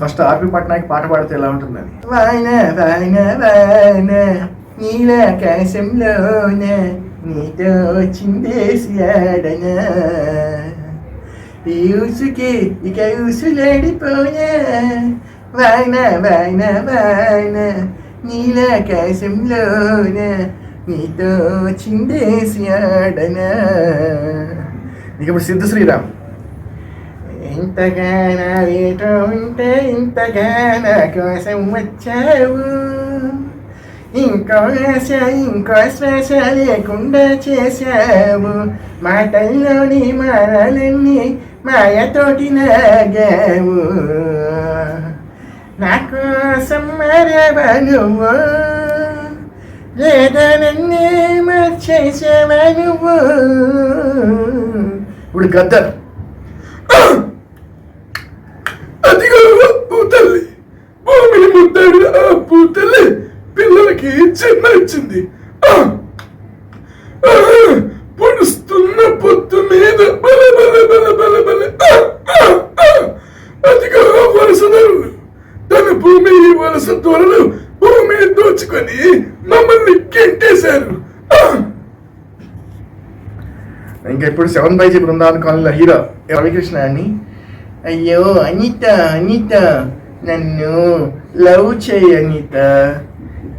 First ఆర్పి పట్నాయక్ పాట పాడితే ఎలా ఉంటుందని. వాయన వాయన వాయన నీలాకాశంలోన నీతో చిందేసి ఆడన ఈ ఊసుకి ఇక ఊసులాడిపోయా. వాయన వాయన వాయన నీలాకాశంలోన నీతో చిందేసి ఆడన ఇక ఇప్పుడు సిద్ధ శ్రీరామ్. ఇంతగానా ఏటో ఉంటే ఇంతగానా కోసం వచ్చావు. ఇంకో ఆశ ఇంకో శ్వాస లేకుండా చేశావు. మాటల్లోని మారాలన్నీ మాయతోటి నాగావు. నా కోసం మరవా నువ్వు. లేదా నన్నే మర్చేసావా నువ్వు. ఇప్పుడు గద్దరు. పిల్లలకి చిన్న పొడుస్తున్న పొత్తు మీద బల బల బల బల బల అదిగో తన భూమి వలస త్వరలు భూమి దోచుకొని మమ్మల్ని కెంటేశారు. ఇంకా ఇప్పుడు సెవెన్ బైజీ బృందావన్ కాలనీలో హీరో రవికృష్ణ అని అయ్యో అనిత అనిత నన్ను లవ్ చేయి అనిత.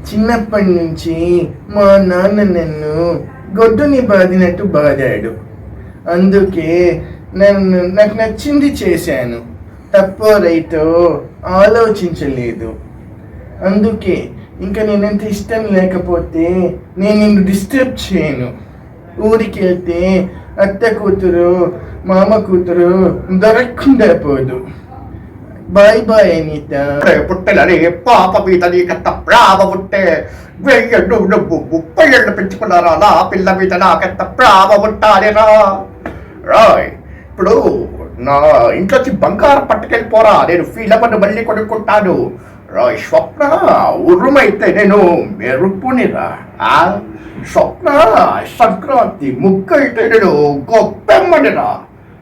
చిన్నప్పటి నుంచి మా నాన్న నన్ను గొడ్డుని బాదినట్టు బాదాడు అందుకే నన్ను నాకు నచ్చింది చేశాను. తప్పో రైతో ఆలోచించలేదు. అందుకే ఇంకా నేనంత ఇష్టం లేకపోతే నేను నిన్ను డిస్టర్బ్ చేయను. ఊరికి వెళ్తే అత్త కూతురు మామ కూతురు దొరకకుండా పోదు పుట్టెలని పాప మీద కట్ట ప్రాప పుట్టే వెయ్యడు డబ్బు ముప్పై ఏళ్ళు పెంచుకున్నారా నా పిల్ల మీద నా కట్ట ప్రాప పుట్టాలిరా రాయ్ ఇప్పుడు నా ఇంట్లోకి బంగారం పట్టుకెళ్ళిపోరా నేను ఫీల్ మళ్ళీ కొనుక్కుంటాను రాయ్ స్వప్న ఉర్రుమైతే నేను మెరుపునిరా ఆ? స్వప్న సంక్రాంతి ముక్కైతే నేను గొప్పెమ్మనిరా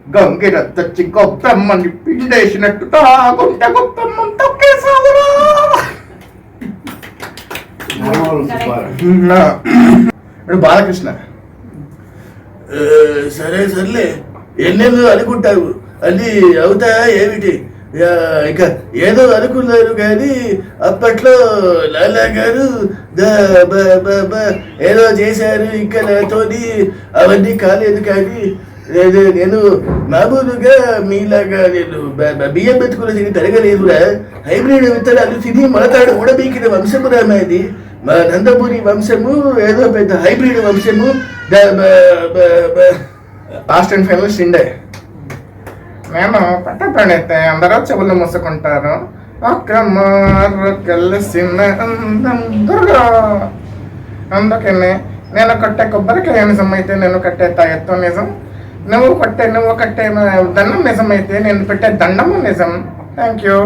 గంగిర తెచ్చి గొప్పెమ్మని పిండేసినట్టు తాగుంటే గొప్పెమ్మని తొక్కేసావురా బాలకృష్ణ. సరే సర్లే. ఎన్నెళ్ళు అనుకుంటావు. అది అవుతాయా ఏమిటి? ఇక ఏదో అనుకున్నారు కానీ అప్పట్లో లాలా గారు ద- బ- బ- బ- ఏదో చేశారు ఇంకా నాతోని అవన్నీ కాలేదు కానీ లేదు నేను మామూలుగా మీలాగా నేను బియ్యం పెట్టుకుని తిని తిరగలేదురా హైబ్రిడ్ విత్తనాలు తిని మొలతాడు ఉడబీకిన వంశము రామేది మా నందమూరి వంశము ఏదో పెద్ద హైబ్రిడ్ వంశము ద- అండ్ ఫేమస్ ఇండే మేము పట్ట పడితే అందరూ చెవులు మూసుకుంటారు. ఒక్క మారు కలిసిన అందం దుర్గా అందుకనే నేను కట్టే కొబ్బరికాయ నిజం అయితే నేను కట్టే తాయెత్తు నిజం. నువ్వు కొట్టే నువ్వు కట్టే దండం నిజం అయితే నేను పెట్టే దండము నిజం. Thank you